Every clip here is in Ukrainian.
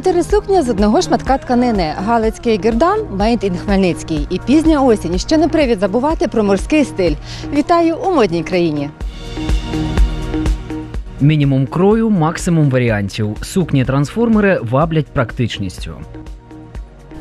Чотири сукні з одного шматка тканини. Галицький гердан Made in Хмельницький. І пізня осінь ще не привід забувати про морський стиль. Вітаю у модній країні. Мінімум крою, максимум варіантів. Сукні трансформери ваблять практичністю.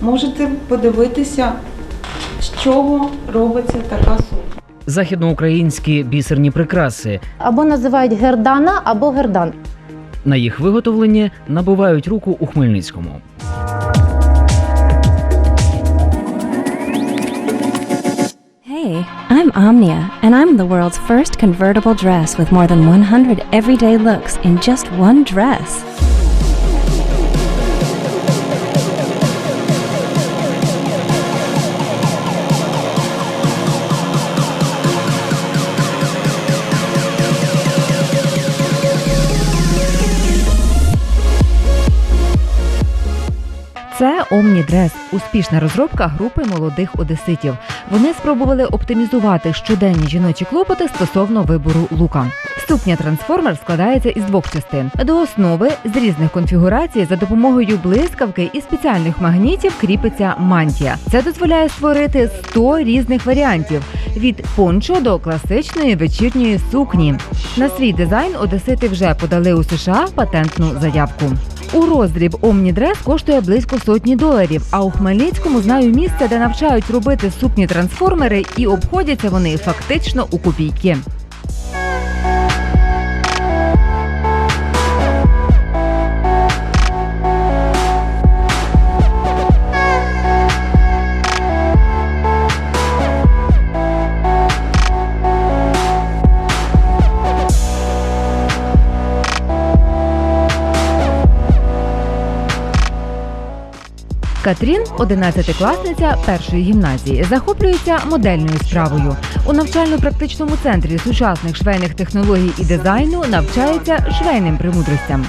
Можете подивитися, з чого робиться така сукня. Західноукраїнські бісерні прикраси. Або називають гердана, або гердан. На їх виготовлення набивають руку у Хмельницькому. Hey, I'm Omnia, and I'm the world's first convertible dress with more than 100 everyday looks in just one dress. Omniдрес – успішна розробка групи молодих одеситів. Вони спробували оптимізувати щоденні жіночі клопоти стосовно вибору лука. Сукня трансформер складається із двох частин. До основи з різних конфігурацій за допомогою блискавки і спеціальних магнітів кріпиться мантія. Це дозволяє створити 100 різних варіантів від пончо до класичної вечірньої сукні. На свій дизайн одесити вже подали у США патентну заявку. У роздріб Омнідрес коштує близько сотні доларів. А у Хмельницькому знаю місце, де навчають робити сукні трансформери, і обходяться вони фактично у копійки. Катрін, 11-класниця першої гімназії, захоплюється модельною справою. У навчально-практичному центрі сучасних швейних технологій і дизайну навчається швейним премудростям.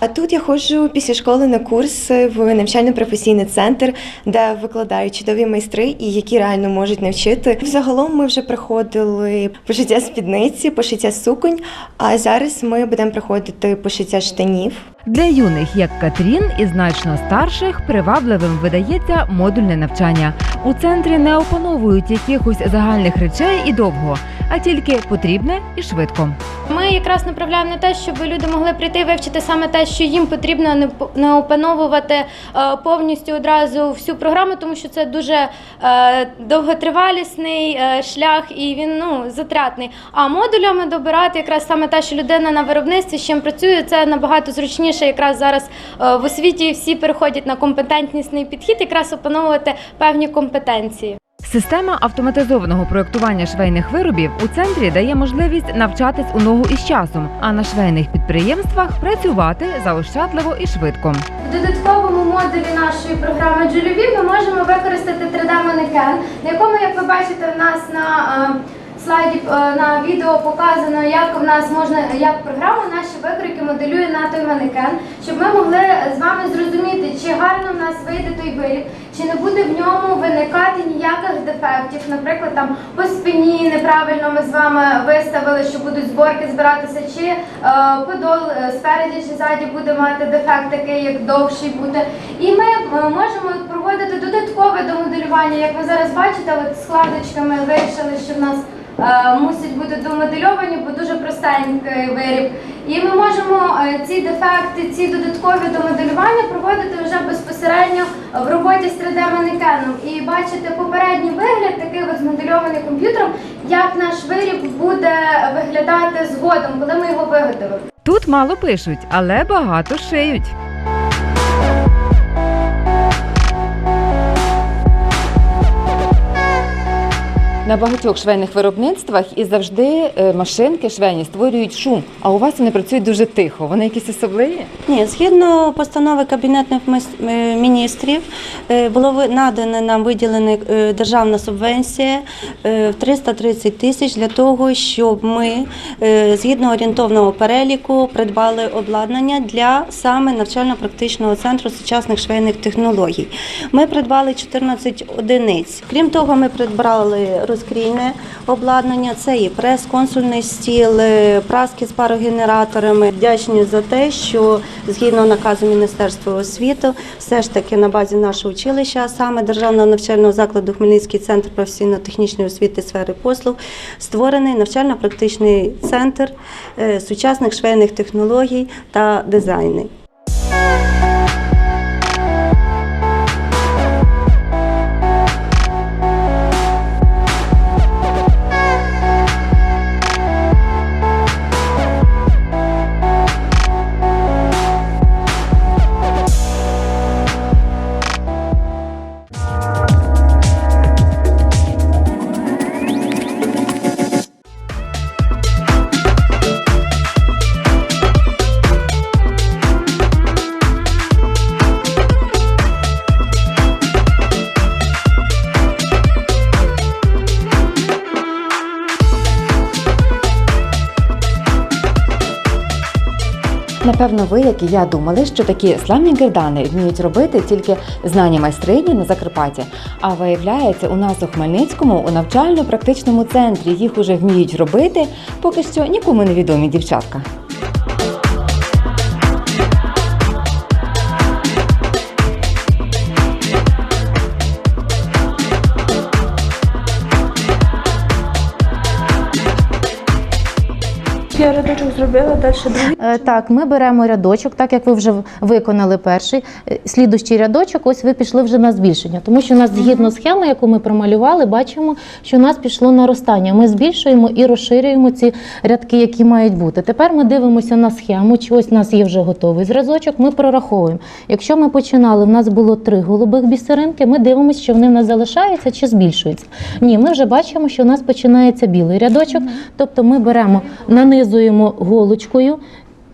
А тут я ходжу після школи на курс в навчально-професійний центр, де викладають чудові майстри і які реально можуть навчити. Взагалом ми вже проходили пошиття спідниці, пошиття суконь. А зараз ми будемо проходити пошиття штанів. Для юних, як Катрін, і значно старших привабливим видається модульне навчання. У центрі не опановують якихось загальних речей і довго, а тільки потрібне і швидко. Ми якраз направляємо на те, щоб люди могли прийти вивчити саме те, що їм потрібно, не опановувати е, повністю одразу всю програму, тому що це дуже е, довготривалісний е, шлях і він ну затрятний. А модулями добирати якраз саме те, що людина на виробництві з чим працює, це набагато зручніше. Якраз зараз е, в освіті всі переходять на компетентнісний підхід, якраз опановувати певні компетенції. Система автоматизованого проєктування швейних виробів у центрі дає можливість навчатись у ногу із часом, а на швейних підприємствах працювати заощадливо і швидко. В додатковому модулі нашої програми Джуліві ми можемо використати 3D-манекен, на якому, як ви бачите, в нас на е, слайді е, на відео показано, як в нас можна, як програма наші викрики моделює на той манекен, щоб ми могли з вами зрозуміти, чи гарно в нас вийде той виріб, чи не буде в ньому виникати ніяких дефектів. Наприклад, там по спині неправильно ми з вами виставили, що будуть зборки збиратися, чи е, подол е, спереді чи ззаді буде мати дефект такий, як довший бути. І ми е, можемо проводити додаткове домоделювання, як ви зараз бачите, от складочками вирішили, що в нас. е, Мусять бути домодельовані, бо дуже простенький виріб. І ми можемо е, ці дефекти, ці додаткові домоделювання проводити вже безпосередньо в роботі з 3D-манекеном. І бачити попередній вигляд, такий от змодельований комп'ютером, як наш виріб буде виглядати згодом, коли ми його виготовимо. Тут мало пишуть, але багато шиють. На багатьох швейних виробництвах і завжди е, машинки швейні створюють шум, а у вас вони працюють дуже тихо. Вони якісь особливі? Ні, згідно постанови Кабінетних е, міністрів, е, було надана нам виділена державна субвенція в 330 тисяч для того, щоб ми згідно орієнтовного переліку придбали обладнання для саме навчально-практичного центру сучасних швейних технологій. Ми придбали 14 одиниць. Крім того, ми придбали розкрійне обладнання, це і прес-консульний стіл, е, праски з парогенераторами. Вдячні за те, що згідно наказу Міністерства освіти, все ж таки на базі нашого училища, а саме Державного навчального закладу Хмельницький центр професійно-технічної освіти сфери послуг, створений навчально-практичний центр е, сучасних швейних технологій та дизайну. Напевно, ви, як і я, думали, що такі славні гердани вміють робити тільки знані майстрині на Закарпатті. А виявляється, у нас у Хмельницькому у навчально-практичному центрі їх уже вміють робити, поки що нікому не відомі дівчатка. Зробила, далі другий. Е, Так, ми беремо рядочок, так як ви вже виконали перший. е, Слідущий рядочок, ось ви пішли вже на збільшення. Тому що у нас згідно схеми, яку ми промалювали, бачимо, що у нас пішло наростання. Ми збільшуємо і розширюємо ці рядки, які мають бути. Тепер ми дивимося на схему, чи ось у нас є вже готовий зразочок. Ми прораховуємо. Якщо ми починали, в нас було три голубих бісеринки, ми дивимося, чи вони в нас залишаються чи збільшуються. Ні, ми вже бачимо, що у нас починається білий рядочок. Тобто ми беремо, нанизуємо голочкою.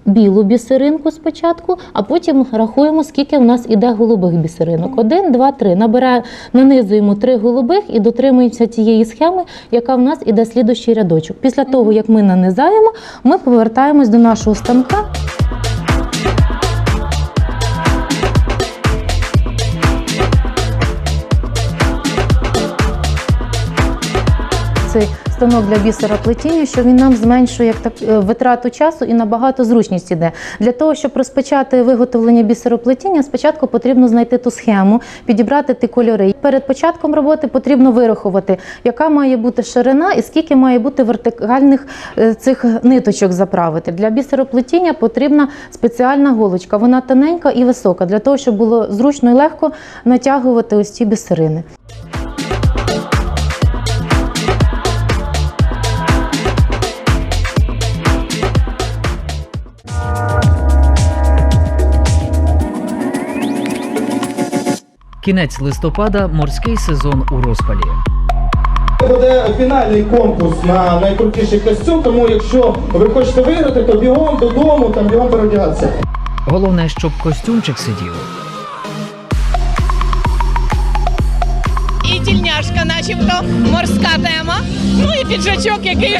Білу бісеринку спочатку, а потім рахуємо, скільки в нас іде голубих бісеринок. Один, два, три. Набираємо, нанизуємо три голубих і дотримуємося цієї схеми, яка в нас іде слідущий рядочок. Після того, як ми нанизаємо, ми повертаємось до нашого станка. Цей станок для бісероплетіння, що він нам зменшує як так е, витрату часу і набагато зручність іде. Для того, щоб розпочати виготовлення бісероплетіння, спочатку потрібно знайти ту схему, підібрати ті кольори. Перед початком роботи потрібно вирахувати, яка має бути ширина і скільки має бути вертикальних е, цих ниточок заправити. Для бісероплетіння потрібна спеціальна голочка. Вона тоненька і висока, для того, щоб було зручно і легко натягувати ось ці бісерини. Кінець листопада морський сезон у розпалі. Буде фінальний конкурс на найкрутіший костюм, тому якщо ви хочете виграти, то бігом додому, там бігом переодягатися. Головне, щоб костюмчик сидів. Начебто морська тема. Ну і піджачок, який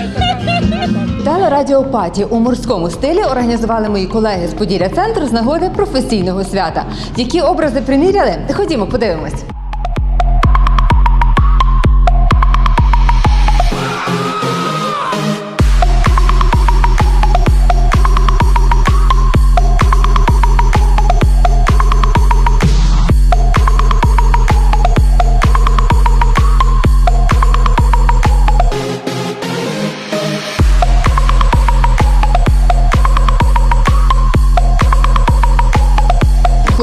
Телерадіопаті у морському стилі організували мої колеги з Поділля Центру з нагоди професійного свята. Які образи приміряли? Ходімо, подивимось.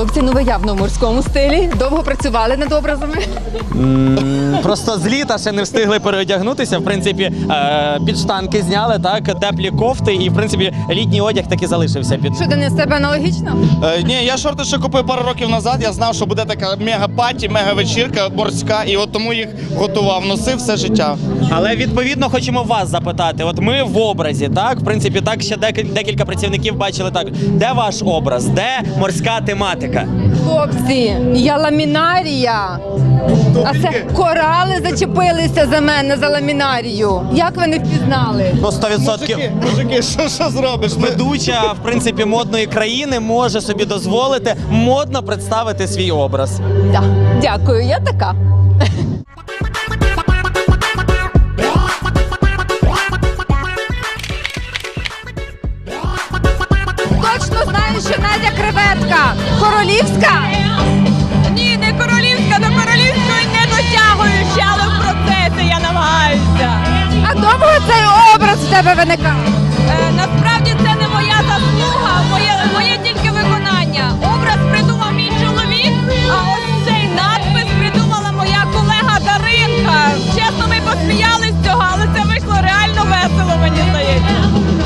Хлопці, ну ви явно в морському стилі. Довго працювали над образами. М, Просто з літа ще не встигли переодягнутися. В принципі, е, підштанки зняли, так, теплі кофти, і в принципі літній одяг таки залишився під. Що Денис, тебе аналогічно? Е, ні, я шорти ще купив пару років назад. Я знав, що буде така мега-паті, мега-вечірка морська, і от тому їх готував, носив все життя. Але відповідно хочемо вас запитати. От ми в образі, так? В принципі, так ще декіль- декілька працівників бачили так. Де ваш образ? Де морська тематика? Хлопці, я ламінарія. А це корали зачепилися за мене за ламінарію. Як ви не впізнали? Ну, 100%. Мужики, мужики, що, що зробиш? Ми- Ведуча, в принципі, модної країни може собі дозволити модно представити свій образ. Да. Дякую, я така. Тебе виникав? Е, насправді це не моя заслуга, моє, моє тільки виконання. Образ придумав мій чоловік, а ось цей надпис придумала моя колега Даринка. Чесно, ми посміялись з цього, але це вийшло реально весело, мені здається.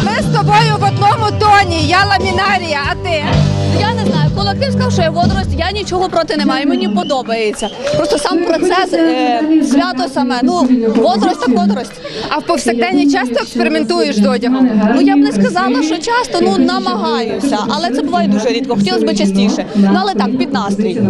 Ми з тобою в одному тоні. Я ламінарія, а ти? Колектив сказав, що я водорость, я нічого проти не маю, мені подобається. Просто сам процес, е, свято саме, ну, водорость так водорость. А в повсякденні часто експериментуєш з одягом? Ну я б не сказала, що часто, ну намагаюся, але це буває дуже рідко. Хотілося б частіше. Ну але так, під настрій.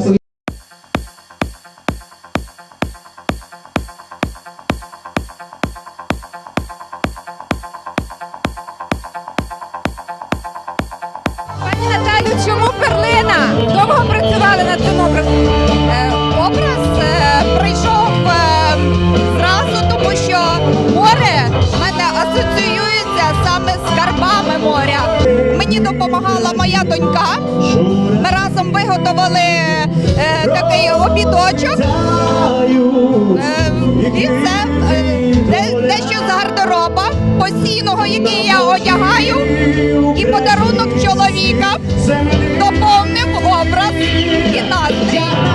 Виготовили е, такий обідочок. Е, і це е, дещо з гардероба постійного, який я одягаю, і подарунок чоловіка доповнив образ і настрій.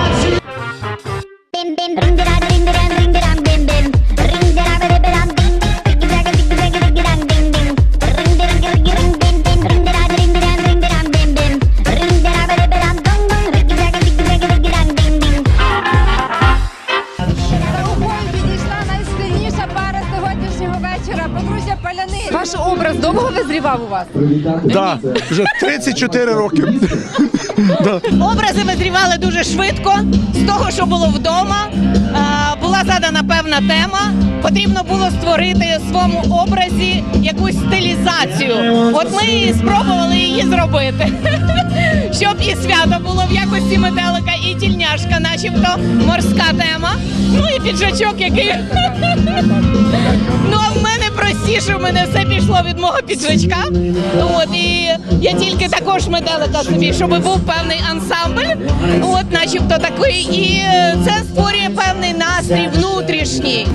Довго у вас? Да, вже 34 роки. Да. Образи визрівали дуже швидко з того, що було вдома. Була задана певна тема. Потрібно було створити в своєму образі якусь стилізацію. От ми і спробували її зробити. Щоб і свято було в якості метелика, і тільняшка, начебто морська тема. Ну і піджачок, який. Ну а в мене простіше, в мене все пішло від мого піджачка. От і я тільки також метелика собі, щоб був певний ансамбль. От, начебто такий, і це створює певний настрій внутрішній.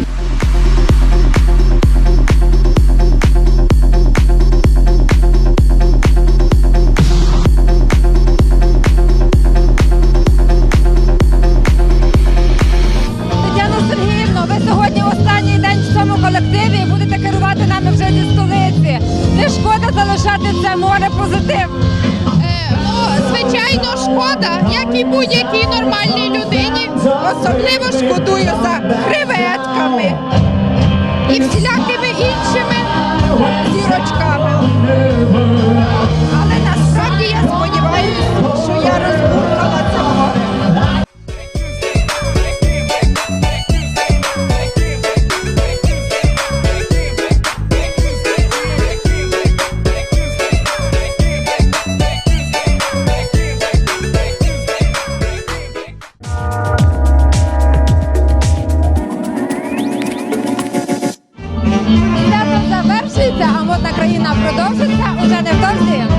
І всілякими а модна країна продовжиться уже невдовзі.